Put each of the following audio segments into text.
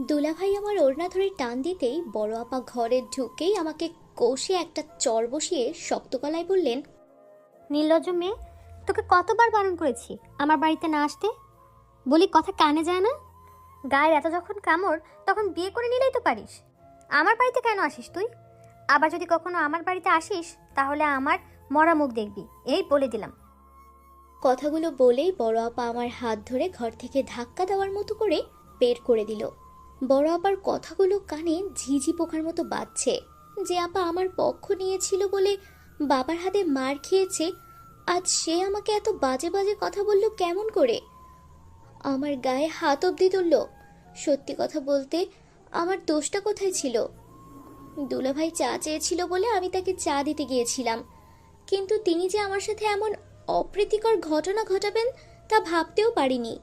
দুলাভাই আমার ওড়না ধরে টান দিতেই বড় আপা ঘরে ঢুকেই আমাকে কষে একটা চর বসিয়ে শক্ত গলায় বললেন নির্লজ্জ মেয়ে তোকে কতবার বারণ করেছি আমার বাড়িতে না আসতে? বলি কথা কানে যায় না? গায়ের এত যখন কামড় তখন বিয়ে করে নিলেই তো পারিস। আমার বাড়িতে কেন আসিস তুই? আবার যদি কখনো আমার বাড়িতে আসিস তাহলে আমার মরা মুখ দেখবি। এই বলে দিলাম। কথাগুলো বলেই বড় আপা আমার হাত ধরে ঘর থেকে ধাক্কা দেওয়ার মতো করে বের করে দিল। বড় আপার কথাগুলো কানে ঝিঝি পোকার মতো বাজছে যে আপা আমার পক্ষ নিয়েছিল বলে বাবার হাতে মার খেয়েছে, আজ সে আমাকে এত বাজে বাজে কথা বলল কেমন করে? আমার গায়ে হাত অবধি তুলল। সত্যি কথা বলতে আমার দোষটা কোথায় ছিল? দুলাভাই চা চেয়েছিল বলে আমি তাকে চা দিতে গিয়েছিলাম। কিন্তু তিনি যে আমার সাথে এমন অপ্রীতিকর ঘটনা ঘটাবেন তা ভাবতেও পারিনি।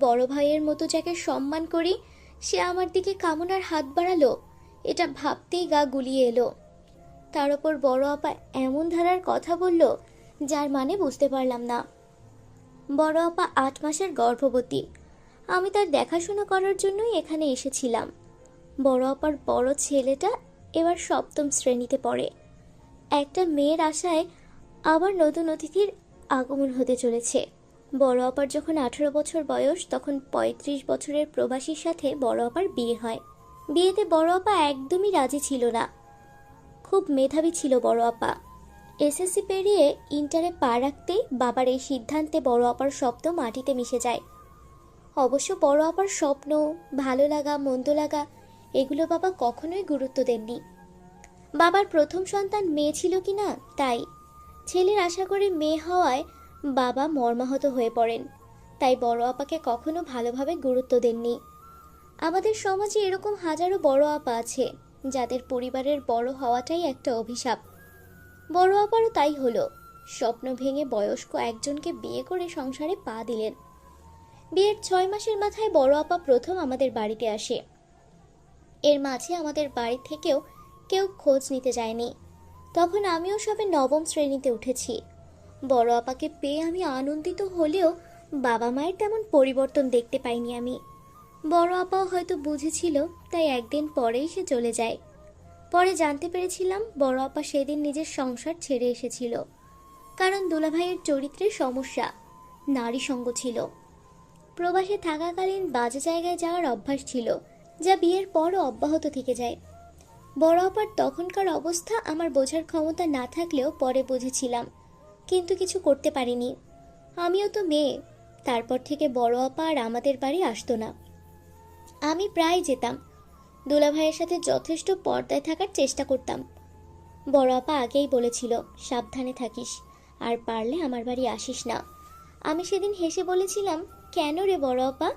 বড় ভাইয়ের মতো যাকে সম্মান করি সে আমার দিকে কামনার হাত বাড়ালো। এটা ভাবতেই গা গুলিয়ে এলো। তার ওপর বড় আপা এমন ধারার কথা বলল, যার মানে বুঝতে পারলাম না। বড় আপা আট মাসের গর্ভবতী। আমি তার দেখাশোনা করার জন্যই এখানে এসেছিলাম। বড় আপার বড় ছেলেটা এবার সপ্তম শ্রেণীতে পড়ে। একটা মেয়ের আশায় আবার নতুন অতিথির আগমন হতে চলেছে। বড় আপার যখন আঠারো বছর বয়স, তখন ৩৫ বছরের প্রবাসীর সাথে বড় আপার বিয়ে হয়। বিয়েতে বড় আপা একদমই রাজি ছিল না। খুব মেধাবী ছিল বড় আপা। এসএসসি পেরিয়ে ইন্টারে পা রাখতেই বাবার এই সিদ্ধান্তে বড় আপার স্বপ্ন মাটিতে মিশে যায়। অবশ্য বড় আপার স্বপ্ন, ভালো লাগা, মন্দ লাগা, এগুলো বাবা কখনোই গুরুত্ব দেননি। বাবার প্রথম সন্তান মেয়ে ছিল কি না তাই। ছেলের আশা করে মেয়ে হওয়ায় বাবা মর্মাহত হয়ে পড়েন। তাই বড় আপাকে কখনো ভালোভাবে গুরুত্ব দেননি। আমাদের সমাজে এরকম হাজারো বড় আপা আছে, যাদের পরিবারের বড় হওয়াটাই একটা অভিশাপ। বড় আপারও তাই হলো, স্বপ্ন ভেঙে বয়স্ক একজনকে বিয়ে করে সংসারে পা দিলেন। বিয়ের ছয় মাসের মাথায় বড় আপা প্রথম আমাদের বাড়িতে আসে। এর মাঝে আমাদের বাড়ি থেকেও কেউ খোঁজ নিতে যায়নি। তখন আমিও সবে নবম শ্রেণীতে উঠেছি। বড় আপাকে পেয়ে আমি আনন্দিত হলেও বাবা মায়ের তেমন পরিবর্তন দেখতে পাইনি আমি। বড় আপাও হয়তো বুঝেছিল, তাই একদিন পরেই সে চলে যায়। পরে জানতে পেরেছিলাম বড় আপা সেদিন নিজের সংসার ছেড়ে এসেছিল। কারণ দুলাভাইয়ের চরিত্রের সমস্যা, নারী সঙ্গ ছিল। প্রবাসে থাকাকালীন বাজে জায়গায় যাওয়ার অভ্যাস ছিল, যা বিয়ের পরও অব্যাহত থেকে যায়। বড় আপার তখনকার অবস্থা আমার বোঝার ক্ষমতা না থাকলেও পরে বুঝেছিলাম। কিন্তু কিছু করতে পারিনি। আমিও তো মেয়ে, তারপর থেকে বড় আপা আর আমাদের বাড়ি আসতো না। আমি প্রায় যেতাম। দুলাভাইয়ের সাথে যথেষ্ট পর্দায় থাকার চেষ্টা করতাম। বড় আপা আগেই বলেছিল, সাবধানে থাকিস, আর পারলে আমার বাড়ি আসিস না। আমি সেদিন হেসে বলেছিলাম, কেন রে বড় আপা?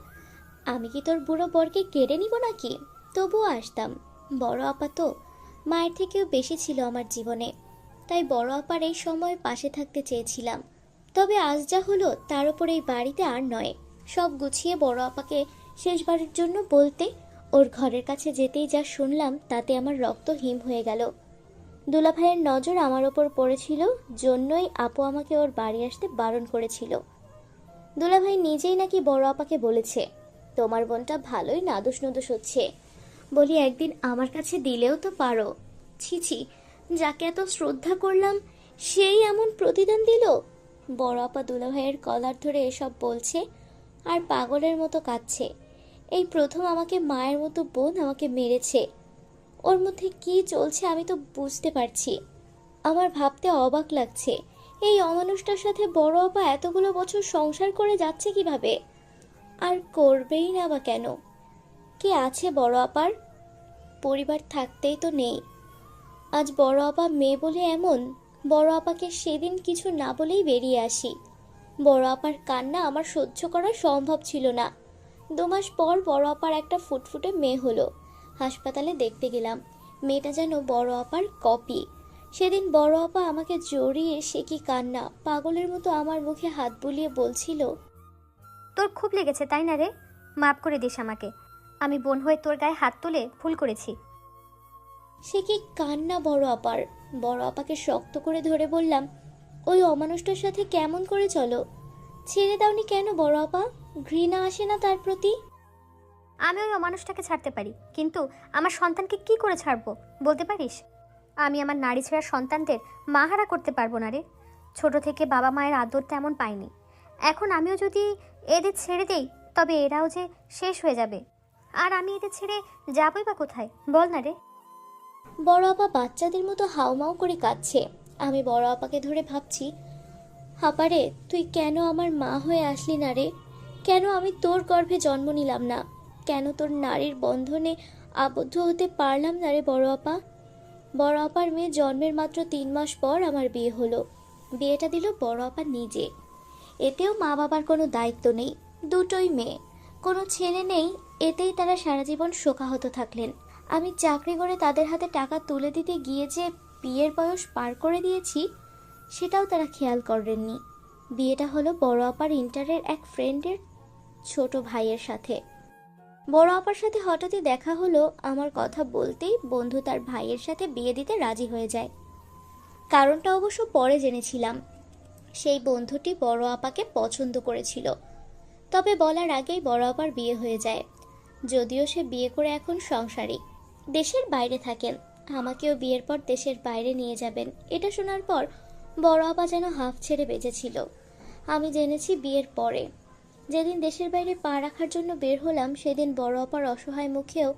আমি কি তোর বুড়ো বরকে কেড়ে নিব নাকি? তবুও আসতাম। বড় আপা তো মায়ের থেকেও বেশি ছিল আমার জীবনে। তাই বড় আপার এই সময় পাশে থাকতে চেয়েছিলাম। তবে আজ যা হলো, তার উপর এই বাড়িতে আর নয়। সব গুছিয়ে বড় আপাকে শেষবারের জন্য বলতে, ওর ঘরের কাছে যেতেই যা শুনলাম, তাতে আমার রক্ত হিম হয়ে গেল। দুলাভাইয়ের নজর আমার ওপর পড়েছিল, জন্যই আপু আমাকে ওর বাড়ি আসতে বারণ করেছিল। দুলাভাই নিজেই নাকি বড় আপাকে বলেছে, তোমার বোনটা ভালোই নাদুস নুদুস হচ্ছে। বলি, একদিন আমার কাছে দিলেও তো পারো। ছি ছি যাকে এত শ্রদ্ধা করলাম, সেই এমন প্রতিদান দিল? বড় আপা দুলাভাইয়ের কলার ধরে এসব বলছে আর পাগলের মতো কাঁদছে। এই প্রথম আমাকে মায়ের মতো বোন আমাকে মেরেছে। ওর মধ্যে কি চলছে আমি তো বুঝতে পারছি। আমার ভাবতে অবাক লাগছে। এই অমানুষটার সাথে বড় আপা এতগুলো বছর সংসার করে যাচ্ছে কীভাবে? আর করবেই না বা কেন? কে আছে বড় আপার? পরিবার থাকতেই তো নেই। আজ বড় আপা মেয়ে বলে এমন, বড় আপাকে সেদিন কিছু না বলেই বেরিয়ে আসি। বড় আপার কান্না আমার সহ্য করা সম্ভব ছিল না। দুমাস পর বড় আপার একটা ফুটফুটে মেয়ে হলো। হাসপাতালে দেখতে গেলাম, মেয়েটা যেন বড় আপার কপি। সেদিন বড় আপা আমাকে জড়িয়ে সে কি কান্না, পাগলের মতো আমার মুখে হাত বুলিয়ে বলছিল, তোর খুব লেগেছে, তাই না রে? মাফ করে দিস আমাকে। আমি বোন হয়ে তোর গায়ে হাত তুলে ভুল করেছি। সে কি কান্না বড় আপার? বড় আপাকে শক্ত করে ধরে বললাম, ওই অমানুষটার সাথে কেমন করে চলো? ছেড়ে দাওনি কেন বড় আপা? ঘৃণা আসে না তার প্রতি? আমি ওই অমানুষটাকে ছাড়তে পারি, কিন্তু আমার সন্তানকে কি করে ছাড়বো? বলতে পারিস? আমি আমার নারী ছেঁড়া সন্তানদের মাহারা করতে পারব না রে। ছোট থেকে বাবা মায়ের আদর তেমন পাইনি। এখন আমিও যদি এদের ছেড়ে দেই, তবে এরাও যে শেষ হয়ে যাবে। আর আমি এদের ছেড়ে যাবই বা কোথায়? বল না রে। বড় আপা বাচ্চাদের মতো হাউমাউ করে কাঁদছে। আমি বড় আপাকে ধরে ভাবছি হাপারে তুই কেন আমার মা হয়ে আসলি না রে? কেন আমি তোর গর্ভে জন্ম নিলাম না? কেন তোর নারীর বন্ধনে আবদ্ধ হতে পারলাম না রে বড় আপা? বড় আপার মেয়ে জন্মের মাত্র তিন মাস পর আমার বিয়ে হলো। বিয়েটা দিল বড় আপা নিজে। এতেও মা বাবার কোনো দায়িত্ব নেই, দুটোই মেয়ে। কোনো ছেলে নেই, এতেই তারা সারা জীবন শোকাহত থাকলেন। আমি চাকরি করে তাদের হাতে টাকা তুলে দিতে গিয়ে যে বিয়ের বয়স পার করে দিয়েছি, সেটাও তারা খেয়াল করেননি। বিয়েটা হলো বড় আপার ইন্টারের এক ফ্রেন্ডের ছোট ভাইয়ের সাথে। বড় আপার সাথে হঠাৎই দেখা হলো, আমার কথা বলতেই বন্ধু তার ভাইয়ের সাথে বিয়ে দিতে রাজি হয়ে যায়। কারণটা অবশ্য পরে জেনেছিলাম। সেই বন্ধুটি বড় আপাকে পছন্দ করেছিল। তবে বলার আগেই বড় আপার বিয়ে হয়ে যায়। যদিও সে বিয়ে করে এখন সংসারী দেশের বাইরে থাকেন। আমাকেও বিয়ের পর দেশের বাইরে নিয়ে যাবেন। এটা শোনার পর বড় আপা যেন হাফ ছেড়ে বেঁচেছিল। আমি জেনেছি বিয়ের পরে। যেদিন দেশের বাইরে পা রাখার জন্য বের হলাম, সেদিন বড় আপার অসহায় মুখেও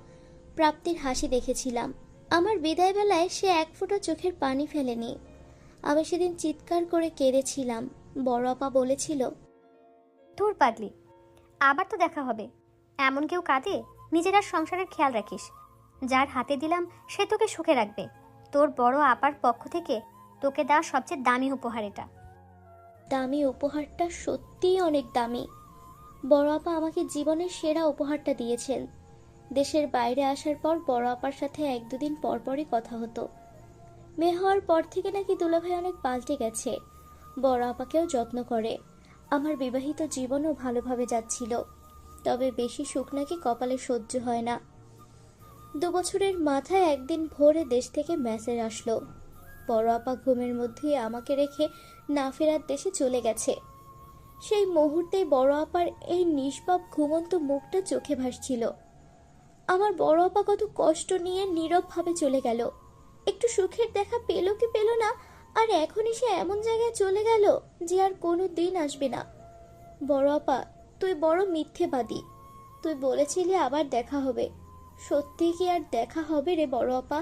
প্রাপ্তির হাসি দেখেছিলাম। আমার বিদায় বেলায় সে এক ফোঁটা চোখের পানি ফেলেনি। আমি সেদিন চিৎকার করে কেঁদেছিলাম। বড় আপা বলেছিল তোর পাগলি, আবার তো দেখা হবে। এমন কেউ কাঁদে? নিজের সংসারের খেয়াল রাখিস। যার হাতে দিলাম সে তোকে সুখে রাখবে। তোর বড় আপার পক্ষ থেকে তোকে দেওয়া সবচেয়ে দামি উপহার এটা দামি উপহারটা সত্যিই অনেক দামি। বড় আপা আমাকে জীবনের সেরা উপহারটা দিয়েছেন। দেশের বাইরে আসার পর বড় আপার সাথে এক দুদিন পরপরই কথা হতো। মেয়ে হওয়ার পর থেকে নাকি দুলাভাই অনেক পাল্টে গেছে। বড় আপাকেও যত্ন করে। আমার বিবাহিত জীবনও ভালোভাবে যাচ্ছিল। তবে বেশি সুখ নাকি কপালে সহ্য হয় না। দু বছরের মাথায় একদিন ভোরে দেশ থেকে মেসেজ আসলো। বড় আপা ঘুমের মধ্যেই আমাকে রেখে না ফেরার দেশে চলে গেছে। সেই মুহূর্তেই বড় আপার এই নিষ্পাপ ঘুমন্ত মুখটা চোখে ভাসছিল। আমার বড় আপা কত কষ্ট নিয়ে নীরবভাবে চলে গেল। একটু সুখের দেখা পেল কি পেল না, আর এখনই সে এমন জায়গায় চলে গেল যে আর কোনো দিন আসবে না। বড় আপা তুই বড় মিথ্যেবাদী। তুই বলেছিলি আবার দেখা হবে। সত্যি কি আর দেখা হবে রে বড় আপা?